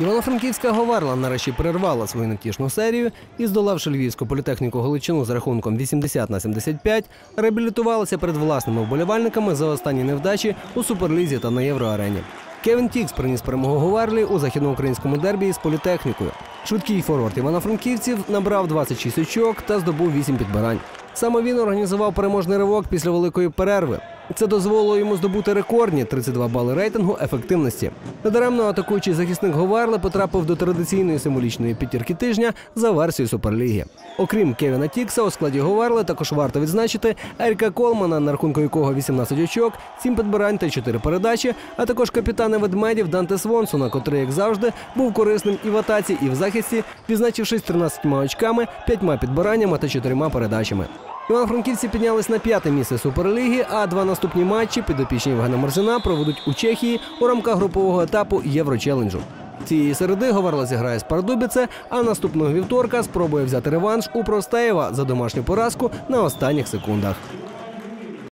Івано-Франківська Говарла нарешті перервала свою невтішну серію і, здолавши львівську політехніку Галичину з рахунком 80 на 75, реабілітувалася перед власними вболівальниками за останні невдачі у Суперлізі та на Євроарені. Кевін Тікс приніс перемогу Говарлі у західноукраїнському дербі з політехнікою. Швидкий форвард івано-франківців набрав 26 очок та здобув 8 підбирань. Саме він організував переможний ривок після великої перерви. Це дозволило йому здобути рекордні 32 бали рейтингу ефективності. Недаремно атакуючий захисник Говарли потрапив до традиційної символічної п'ятірки тижня за версією Суперліги. Окрім Кевіна Тікса, у складі Говарли також варто відзначити Еріка Колмана, на рахунку якого 18 очок, 7 підбирань та 4 передачі, а також капітана ведмедів Данте Свонсона, котрий, як завжди, був корисним і в атаці, і в захисті, відзначившись 13 очками, 5 підбираннями та 4 передачами. Івано-Франківці піднялись на п'яте місце Суперліги, а два наступні матчі підопічні Євгена Марзина проведуть у Чехії у рамках групового етапу Єврочеленджу. Цієї середи Говарла зіграє з Пардубіце, а наступного вівторка спробує взяти реванш у Простеєва за домашню поразку на останніх секундах.